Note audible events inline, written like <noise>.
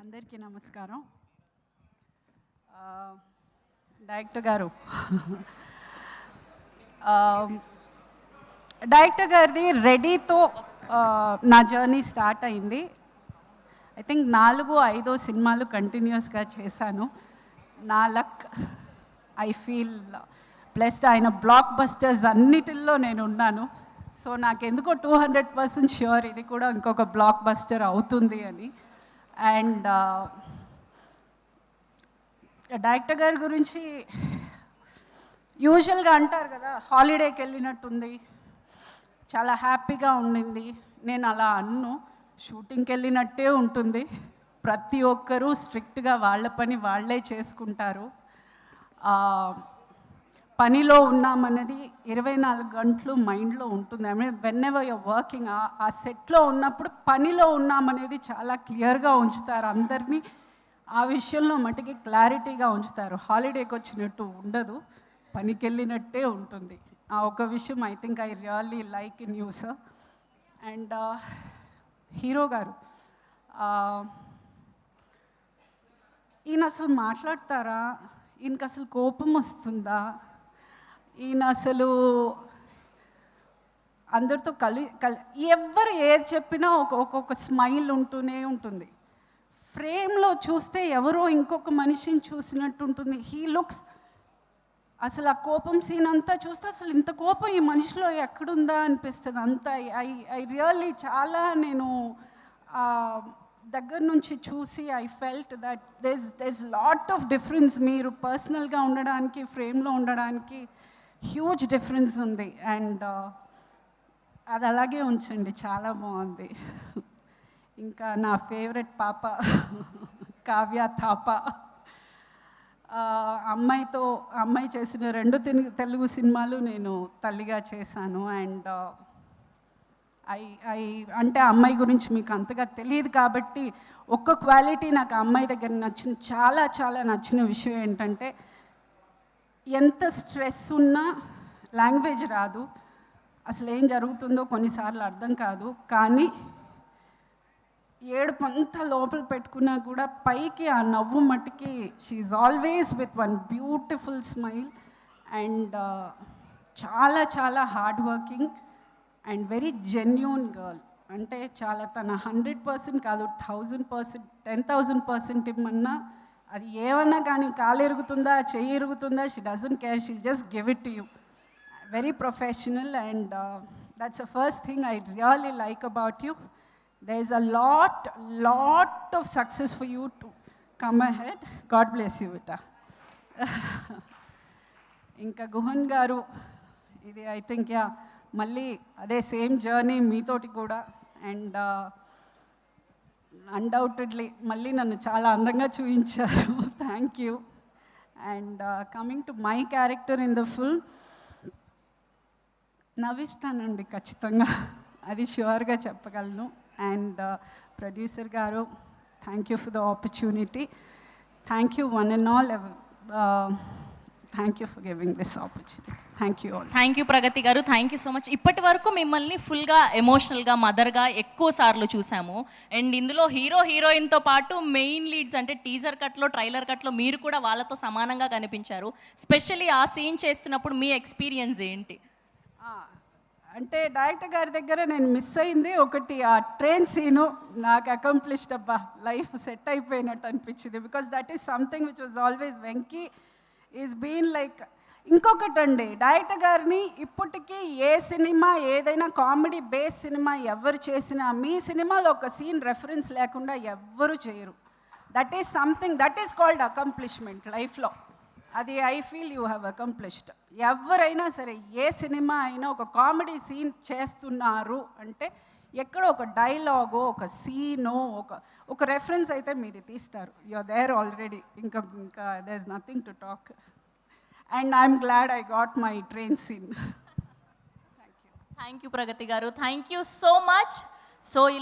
అందరికీ నమస్కారం. డైరెక్టర్ గారు. డైరెక్టర్ గారిది రెడీతో నా జర్నీ స్టార్ట్ అయింది. ఐ థింక్ నాలుగు ఐదో సినిమాలు కంటిన్యూస్గా చేశాను. నా లక్ ఐ ఫీల్ ప్లస్ ఆయన బ్లాక్ బస్టర్స్ అన్నిటిల్లో నేను ఉన్నాను. సో నాకు ఎందుకో టూ హండ్రెడ్ పర్సెంట్ ష్యూర్ ఇది కూడా ఇంకొక బ్లాక్ బస్టర్ అవుతుంది అని. అండ్ డైరెక్టర్ గారి గురించి యూజువల్గా అంటారు కదా హాలిడేకి వెళ్ళినట్టుంది చాలా హ్యాపీగా ఉండింది నేను అలా అన్ను షూటింగ్కి వెళ్ళినట్టే ఉంటుంది ప్రతి ఒక్కరూ స్ట్రిక్ట్గా వాళ్ళ పని వాళ్ళే చేసుకుంటారు పనిలో ఉన్నామన్నది ఇరవై నాలుగు గంటలు మైండ్లో ఉంటుంది. I mean whenever you're working ఆ సెట్లో ఉన్నప్పుడు పనిలో ఉన్నామనేది చాలా క్లియర్గా ఉంచుతారు. అందరినీ ఆ విషయంలో మటుకి క్లారిటీగా ఉంచుతారు. హాలిడేకి వచ్చినట్టు ఉండదు. పనికి వెళ్ళినట్టే ఉంటుంది. ఆ ఒక విషయం I think I really like in news and hero గారు ఈయన అసలు మాట్లాడతారా? ఈయనకి అసలు కోపం వస్తుందా? ఈయన అసలు అందరితో కలి కలి ఎవరు ఏది చెప్పినా ఒక ఒక్కొక్క స్మైల్ ఉంటూనే ఉంటుంది. ఫ్రేమ్లో చూస్తే ఎవరో ఇంకొక మనిషిని చూసినట్టు ఉంటుంది. హీ లుక్స్ అసలు ఆ కోపం సీన్ అంతా చూస్తే అసలు ఇంత కోపం ఈ మనిషిలో ఎక్కడుందా అనిపిస్తుంది. అంత ఐ ఐ రియల్లీ చాలా నేను దగ్గర నుంచి చూసి I felt that there's there's lot of difference మీరు పర్సనల్గా ఉండడానికి ఫ్రేమ్లో ఉండడానికి. హ్యూజ్ డిఫరెన్స్ ఉంది. అండ్ uh, అది అలాగే ఉంచండి. చాలా బాగుంది. ఇంకా నా ఫేవరెట్ పాప కావ్య థాప అమ్మాయితో అమ్మాయి చేసిన రెండు తెలుగు సినిమాలు నేను తల్లిగా చేశాను. అండ్ uh, ఐ ఐ అంటే అమ్మాయి గురించి మీకు అంతగా తెలియదు కాబట్టి ఒక్క క్వాలిటీ నాకు అమ్మాయి దగ్గర నచ్చిన చాలా చాలా నచ్చిన విషయం ఏంటంటే ఎంత స్ట్రెస్ ఉన్నా లాంగ్వేజ్ రాదు. అసలు ఏం జరుగుతుందో కొన్నిసార్లు అర్థం కాదు. కానీ ఏడుపు అంతా లోపల పెట్టుకున్నా కూడా పైకి ఆ నవ్వు మట్టుకి she always with one beautiful smile and చాలా చాలా hard working and very genuine girl అంటే చాలా తన హండ్రెడ్ పర్సెంట్ కాదు thousand percent ten thousand percent ఇమ్మన్నా అది ఏమన్నా కానీ కాలు ఇరుగుతుందా చెయ్యి ఇరుగుతుందా she doesn't care she just give it you very professional and that's a first thing I really like about you they is a lot lot of success for you to come ahead God bless you విట ఇంకా గుహన్ గారు ఇది I think yeah మళ్ళీ అదే same journey మీతోటి కూడా. And undoubtedly మళ్ళీ నన్ను చాలా అందంగా చూపించారు thank you and coming to my character in the full నవ్విస్తానండి ఖచ్చితంగా. <laughs> అది షూర్గా చెప్పగలను. అండ్ ప్రొడ్యూసర్ గారు thank you for the opportunity thank you one and all thank you for giving this opportunity thank you thank you Pragathi గారు thank you so much ఇప్పటి వరకు మిమ్మల్ని ఫుల్గా ఎమోషనల్గా మదర్గా ఎక్కువ సార్లు చూసాము. అండ్ ఇందులో హీరో హీరోయిన్తో పాటు మెయిన్ లీడ్స్ అంటే టీజర్ కట్లో ట్రైలర్ కట్లో మీరు కూడా వాళ్ళతో సమానంగా కనిపించారు. స్పెషల్లీ ఆ సీన్ చేస్తున్నప్పుడు మీ ఎక్స్పీరియన్స్ ఏంటి? అంటే డైరెక్టర్ గారి దగ్గర నేను మిస్ అయింది. ఒకటి ఆ ట్రైన్ సీను నాకు అకంప్లిష్డ్ అబ్బా లైఫ్ సెట్ అయిపోయినట్టు అనిపించింది. Because that is something which was always Venky is been like ఇంకొకటి అండి డైరెక్టర్ గారిని ఇప్పటికీ ఏ సినిమా ఏదైనా కామెడీ బేస్ సినిమా ఎవరు చేసినా మీ సినిమాలో ఒక సీన్ రెఫరెన్స్ లేకుండా ఎవ్వరు చేయరు. That is something that is called accomplishment లైఫ్లో. అది I feel you have accomplished ఎవరైనా సరే ఏ సినిమా అయినా ఒక కామెడీ సీన్ చేస్తున్నారు అంటే ఎక్కడో ఒక డైలాగో ఒక సీనో ఒక ఒక రెఫరెన్స్ అయితే మీది తీస్తారు. యు ఆర్ దేర్ ఆల్రెడీ ఇంకా ఇంకా there is nothing to talk and I'm glad I got my train scene thank you Pragathi గారు. Thank you so much so ఇలా